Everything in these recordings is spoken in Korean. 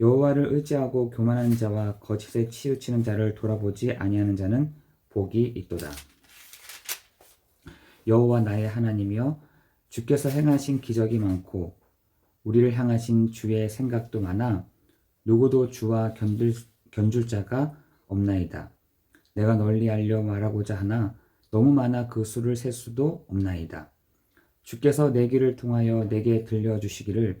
여호와를 의지하고 교만한 자와 거짓에 치우치는 자를 돌아보지 아니하는 자는 복이 있도다. 여호와 나의 하나님이여 주께서 행하신 기적이 많고 우리를 향하신 주의 생각도 많아 누구도 주와 견줄, 견줄 자가 없나이다. 내가 널리 알려 말하고자 하나 너무 많아 그 수를 셀 수도 없나이다. 주께서 내 귀를 통하여 내게 들려주시기를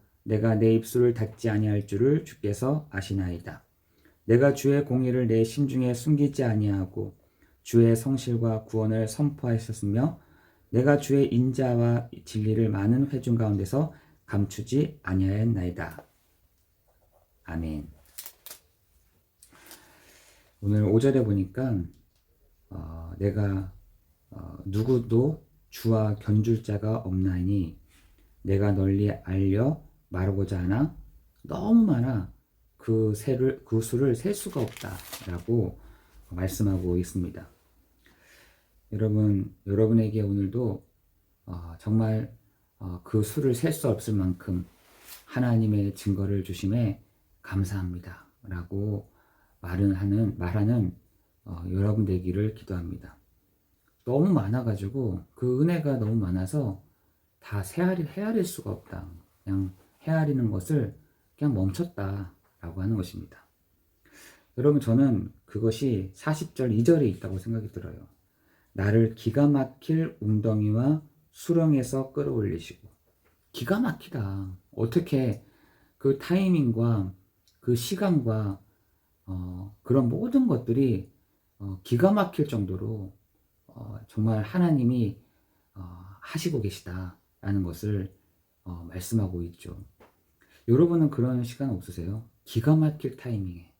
내가 내 입술을 닫지 아니할 줄을 주께서 아시나이다. 내가 주의 공의를 내 심중에 숨기지 아니하고 주의 성실과 구원을 선포하셨으며 내가 주의 인자와 진리를 많은 회중 가운데서 감추지 아니하였나이다. 아멘. 오늘 5절에 보니까 어, 내가 어, 누구도 주와 견줄 자가 없나니 내가 널리 알려 말하고자 하나 너무 많아 그 세를 그 수를 셀 수가 없다라고 말씀하고 있습니다. 여러분 여러분에게 오늘도 어, 정말 어, 그 수를 셀 수 없을 만큼 하나님의 증거를 주심에 감사합니다라고 말은 하는 말하는 어, 여러분 되기를 기도합니다. 너무 많아가지고 그 은혜가 너무 많아서 다 헤아리, 헤아릴 수가 없다. 그냥 헤아리는 것을 그냥 멈췄다라고 하는 것입니다. 여러분 저는 그것이 40절 2절에 있다고 생각이 들어요. 나를 기가 막힐 웅덩이와 수렁에서 끌어올리시고 기가 막히다. 어떻게 그 타이밍과 그 시간과 어, 그런 모든 것들이 어, 기가 막힐 정도로 어, 정말 하나님이 어, 하시고 계시다라는 것을 어, 말씀하고 있죠. 여러분은 그런 시간 없으세요? 기가 막힐 타이밍에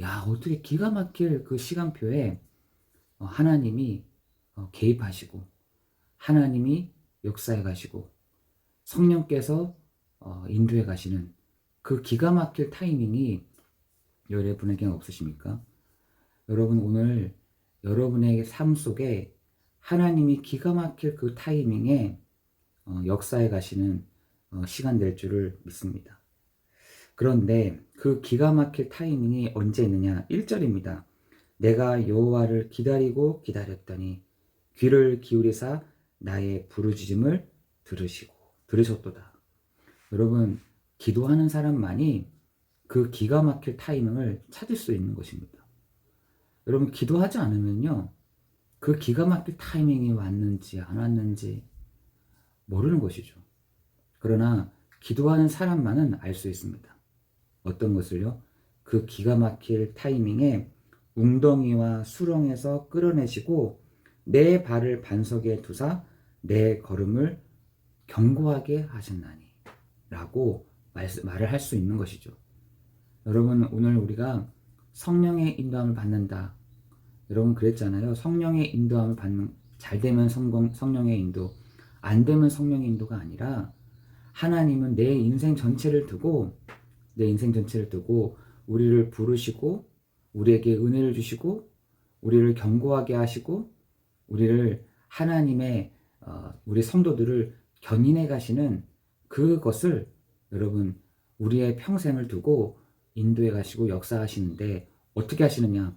야 어떻게 기가 막힐 그 시간표에 어, 하나님이 어, 개입하시고 하나님이 역사해 가시고 성령께서 어, 인도해 가시는 그 기가 막힐 타이밍이 여러분에게 없으십니까? 여러분 오늘 여러분의 삶 속에 하나님이 기가 막힐 그 타이밍에 어, 역사해 가시는 어, 시간 될 줄을 믿습니다. 그런데 그 기가 막힐 타이밍이 언제 있느냐? 1절입니다. 내가 여호와를 기다리고 기다렸더니 귀를 기울이사 나의 부르짖음을 들으시고 들으셨도다. 여러분 기도하는 사람만이 그 기가 막힐 타이밍을 찾을 수 있는 것입니다. 여러분 기도하지 않으면요. 그 기가 막힐 타이밍이 왔는지 안 왔는지 모르는 것이죠. 그러나 기도하는 사람만은 알 수 있습니다. 어떤 것을요? 그 기가 막힐 타이밍에 웅덩이와 수렁에서 끌어내시고 내 발을 반석에 두사 내 걸음을 견고하게 하셨나니 라고 말, 말을 할 수 있는 것이죠. 여러분 오늘 우리가 성령의 인도함을 받는다. 여러분 그랬잖아요. 성령의 인도함을 받는 잘 되면 성공 성령의 인도, 안 되면 성령의 인도가 아니라 하나님은 내 인생 전체를 두고 내 인생 전체를 두고 우리를 부르시고 우리에게 은혜를 주시고 우리를 견고하게 하시고 우리를 하나님의 어, 우리 성도들을 견인해 가시는 그것을 여러분 우리의 평생을 두고 인도해 가시고 역사하시는데 어떻게 하시느냐?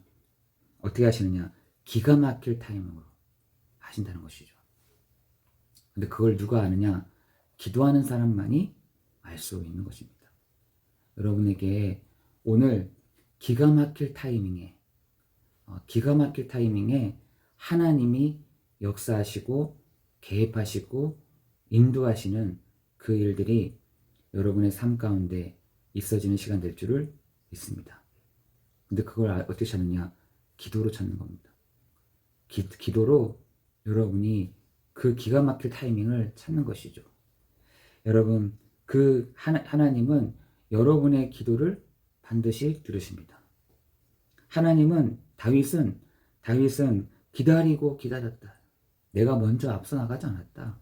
어떻게 하시느냐? 기가 막힐 타이밍으로 하신다는 것이죠. 근데 그걸 누가 아느냐? 기도하는 사람만이 알 수 있는 것입니다. 여러분에게 오늘 기가 막힐 타이밍에 어, 기가 막힐 타이밍에 하나님이 역사하시고 개입하시고 인도하시는 그 일들이 여러분의 삶 가운데 있어지는 시간 될 줄을 믿습니다. 근데 그걸 아- 어떻게 찾느냐? 기도로 찾는 겁니다. 기, 기도로 여러분이 그 기가 막힐 타이밍을 찾는 것이죠. 여러분, 그 하나, 하나 님은 여러분의 기도를 반드시 들으십니다. 하나님은 다윗은 다윗은 기다리고 기다렸다. 내가 먼저 앞서 나가지 않았다.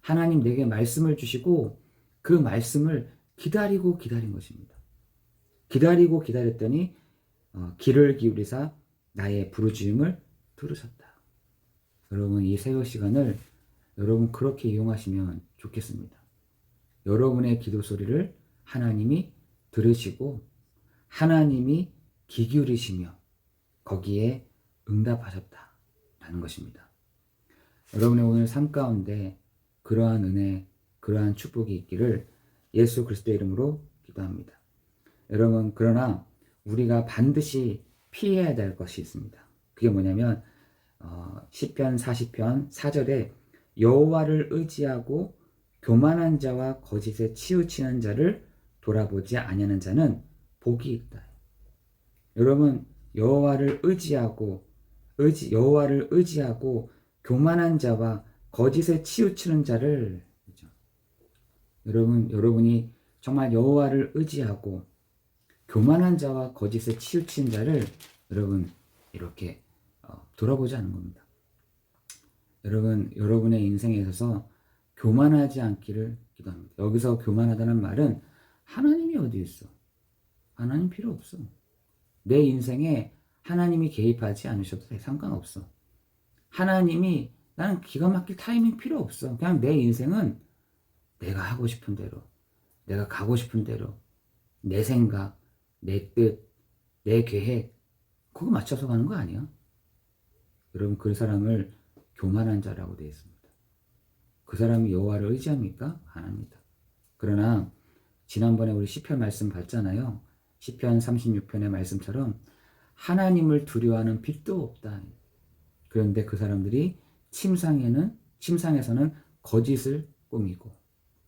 하나님 내게 말씀을 주시고 그 말씀을 기다리고 기다린 것입니다. 기다리고 기다렸더니 어, 귀를 기울이사 나의 부르짖음을 들으셨다. 여러분 이 새벽 시간을 여러분 그렇게 이용하시면 좋겠습니다. 여러분의 기도 소리를 하나님이 들으시고 하나님이 귀 기울이시며 거기에 응답하셨다라는 것입니다. 여러분의 오늘 삶 가운데 그러한 은혜, 그러한 축복이 있기를 예수 그리스도의 이름으로 기도합니다. 여러분 그러나 우리가 반드시 피해야 될 것이 있습니다. 그게 뭐냐면 어, 시편 40편 4절에 여호와를 의지하고 교만한 자와 거짓에 치우치는 자를 돌아보지 아니하는 자는 복이 있다. 여러분 여호와를 의지하고 의지 여호와를 의지하고 교만한 자와 거짓에 치우치는 자를 그죠? 여러분 여러분이 정말 여호와를 의지하고 교만한 자와 거짓에 치우친 자를 여러분 이렇게 어, 돌아보지 않는 겁니다. 여러분 여러분의 인생에 있어서 교만하지 않기를 기도합니다. 여기서 교만하다는 말은 하나님이 어디 있어? 하나님 필요 없어. 내 인생에 하나님이 개입하지 않으셔도 돼. 상관없어. 하나님이 나는 기가 막힐 타이밍 필요 없어. 그냥 내 인생은 내가 하고 싶은 대로, 내가 가고 싶은 대로, 내 생각, 내 뜻, 내 계획, 그거 맞춰서 가는 거 아니야? 여러분 그 사람을 교만한 자라고 되어 있습니다. 그 사람이 여호와를 의지합니까? 안 합니다. 그러나 지난번에 우리 시편 말씀 봤잖아요. 시편 36편의 말씀처럼 하나님을 두려워하는 빛도 없다. 그런데 그 사람들이 침상에는 침상에서는 거짓을 꾸미고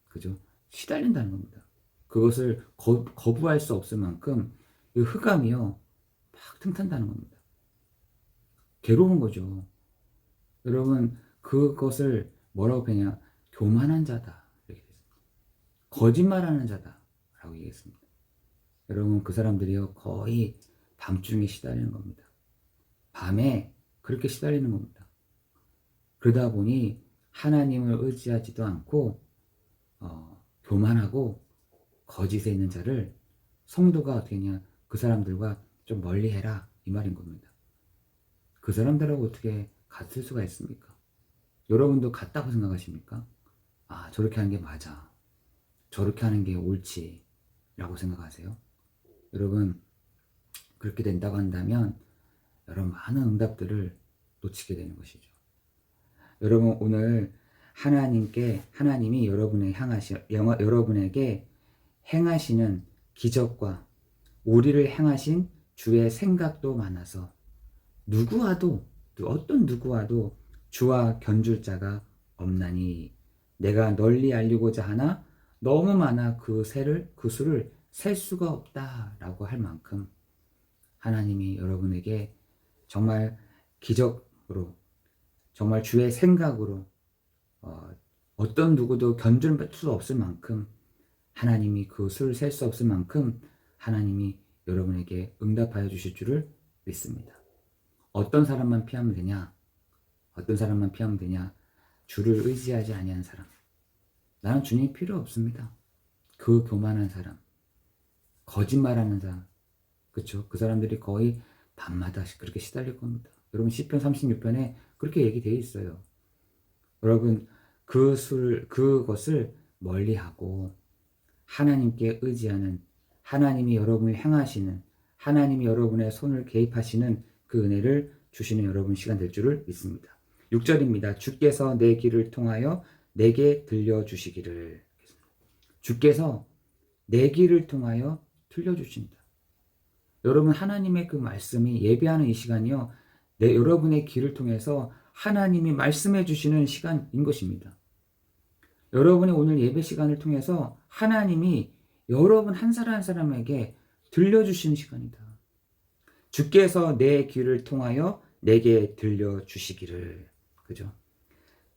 그죠? 시달린다는 겁니다. 그것을 거, 거부할 수 없을 만큼 이 흑암이요 막 틈탄다는 겁니다. 괴로운 거죠. 여러분 그것을 뭐라고 표냐 교만한 자다 이렇게 됐습니다. 거짓말하는 자다라고 얘기했습니다. 여러분 그 사람들이요 거의 밤중에 시달리는 겁니다. 밤에 그렇게 시달리는 겁니다. 그러다 보니 하나님을 의지하지도 않고 어, 교만하고 거짓에 있는 자를 성도가 어떻게 했냐 그 사람들과 좀 멀리 해라 이 말인 겁니다. 그 사람들하고 어떻게 같을 수가 있습니까? 여러분도 같다고 생각하십니까? 아 저렇게 하는 게 맞아 저렇게 하는 게 옳지 라고 생각하세요? 여러분 그렇게 된다고 한다면 여러분 많은 응답들을 놓치게 되는 것이죠. 여러분 오늘 하나님께 하나님이 여러분의 향하시 여러분에게 행하시는 기적과 우리를 행하신 주의 생각도 많아서 누구와도 어떤 누구와도 주와 견줄 자가 없나니 내가 널리 알리고자 하나 너무 많아 그 세를 그 수를 셀 수가 없다라고 할 만큼 하나님이 여러분에게 정말 기적으로 정말 주의 생각으로 어, 어떤 누구도 견줄 수 없을 만큼 하나님이 그 수를 셀 수 없을 만큼 하나님이 여러분에게 응답하여 주실 줄을 믿습니다. 어떤 사람만 피하면 되냐? 어떤 사람만 피하면 되냐? 주를 의지하지 아니한 사람. 나는 주님 필요 없습니다. 그 교만한 사람, 거짓말하는 사람, 그렇죠? 그 사람들이 거의 밤마다 그렇게 시달릴 겁니다. 여러분 시편 36편에 그렇게 얘기되어 있어요. 여러분 그 술, 그것을 멀리하고 하나님께 의지하는 하나님이 여러분을 향하시는 하나님이 여러분의 손을 개입하시는 그 은혜를 주시는 여러분 시간 될 줄을 믿습니다. 6절입니다. 주께서 내 길을 통하여 내게 들려주시기를. 주께서 내 길을 통하여 들려주신다. 여러분 하나님의 그 말씀이 예배하는 이 시간이요. 내 여러분의 귀를 통해서 하나님이 말씀해 주시는 시간인 것입니다. 여러분이 오늘 예배 시간을 통해서 하나님이 여러분 한 사람 한 사람에게 들려주시는 시간이다. 주께서 내 귀를 통하여 내게 들려주시기를. 그죠?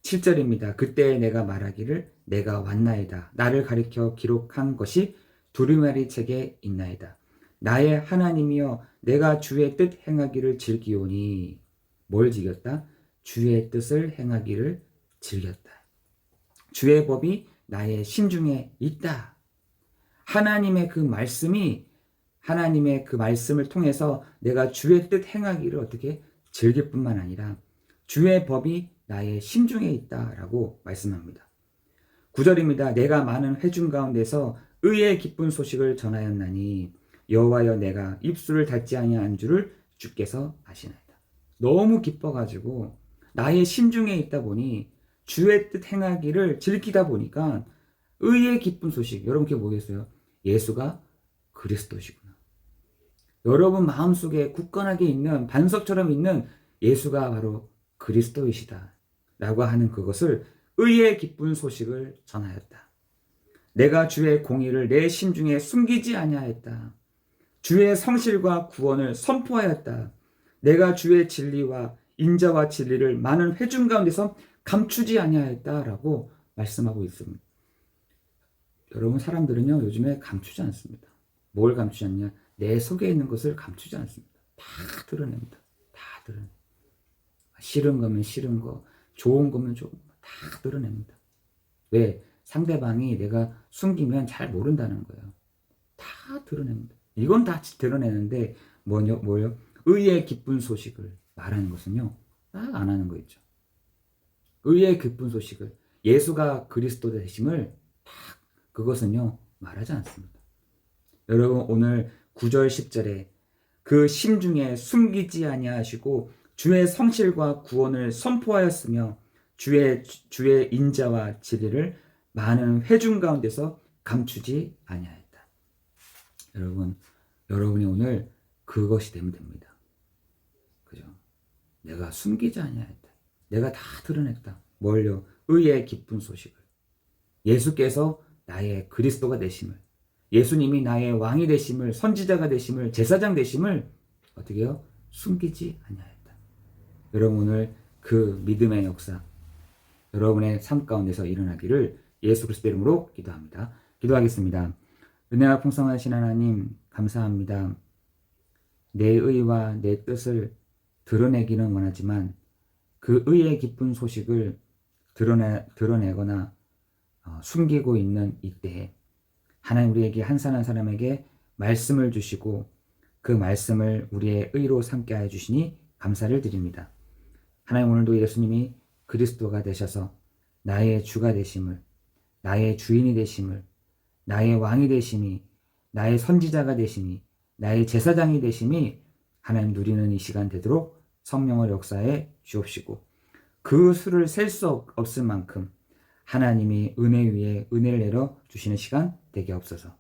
7절입니다. 그때 내가 말하기를 내가 왔나이다. 나를 가리켜 기록한 것이 두루마리 책에 있나이다. 나의 하나님이여 내가 주의 뜻 행하기를 즐기오니 뭘 즐겼다? 주의 뜻을 행하기를 즐겼다. 주의 법이 나의 심중에 있다. 하나님의 그 말씀이 하나님의 그 말씀을 통해서 내가 주의 뜻 행하기를 어떻게 즐길 뿐만 아니라 주의 법이 나의 심중에 있다라고 말씀합니다. 9절입니다. 내가 많은 회중 가운데서 의의 기쁜 소식을 전하였나니 여호와여 내가 입술을 닫지 아니한 줄을 주께서 아시나이다. 너무 기뻐가지고 나의 심중에 있다 보니 주의 뜻 행하기를 즐기다 보니까 의의 기쁜 소식 여러분 그게 뭐겠어요? 예수가 그리스도시구나. 여러분 마음속에 굳건하게 있는 반석처럼 있는 예수가 바로 그리스도이시다. 라고 하는 그것을 의의 기쁜 소식을 전하였다. 내가 주의 공의를 내 심중에 숨기지 아니하였다. 주의 성실과 구원을 선포하였다. 내가 주의 진리와 인자와 진리를 많은 회중 가운데서 감추지 아니하였다라고 말씀하고 있습니다. 여러분 사람들은요 요즘에 감추지 않습니다. 뭘 감추지 않냐? 내 속에 있는 것을 감추지 않습니다. 다 드러냅니다. 다 드러내. 싫은 거면 싫은 거, 좋은 거면 좋은 거 다 드러냅니다. 왜? 상대방이 내가 숨기면 잘 모른다는 거예요. 다 드러냅니다. 이건 다 드러내는데 뭐냐, 뭐요? 의의 기쁜 소식을 말하는 것은요, 딱 안 하는 거 있죠. 의의 기쁜 소식을 예수가 그리스도 되심을 딱 그것은요 말하지 않습니다. 여러분 오늘 9절 10절에 그 심중에 숨기지 아니하시고 주의 성실과 구원을 선포하였으며 주의 주의 인자와 진리를 많은 회중 가운데서 감추지 아니하였다. 여러분 여러분이 오늘 그것이 되면 됩니다. 그죠? 내가 숨기지 아니하였다. 내가 다 드러냈다. 뭘요? 의의 기쁜 소식을. 예수께서 나의 그리스도가 되심을, 예수님이 나의 왕이 되심을, 선지자가 되심을, 제사장 되심을 어떻게요? 숨기지 아니하였다. 여러분 오늘 그 믿음의 역사 여러분의 삶 가운데서 일어나기를 예수 그리스도 이름으로 기도합니다. 기도하겠습니다. 은혜가 풍성하신 하나님 감사합니다. 내 의와 내 뜻을 드러내기는 원하지만 그 의의 기쁜 소식을 드러내, 드러내거나 어, 숨기고 있는 이때에 하나님 우리에게 한 사람 한 사람에게 말씀을 주시고 그 말씀을 우리의 의로 삼게 하여 주시니 감사를 드립니다. 하나님 오늘도 예수님이 그리스도가 되셔서 나의 주가 되심을 나의 주인이 되심을 나의 왕이 되심이 나의 선지자가 되심이 나의 제사장이 되심이 하나님 누리는 이 시간 되도록 성령을 역사해 주옵시고 그 수를 셀 수 없을 만큼 하나님이 은혜 위에 은혜를 내려 주시는 시간 되게 없어서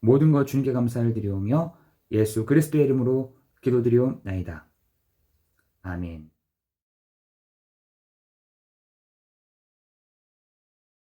모든 것 주님께 감사를 드리오며 예수 그리스도의 이름으로 기도드리옵나이다. 아멘.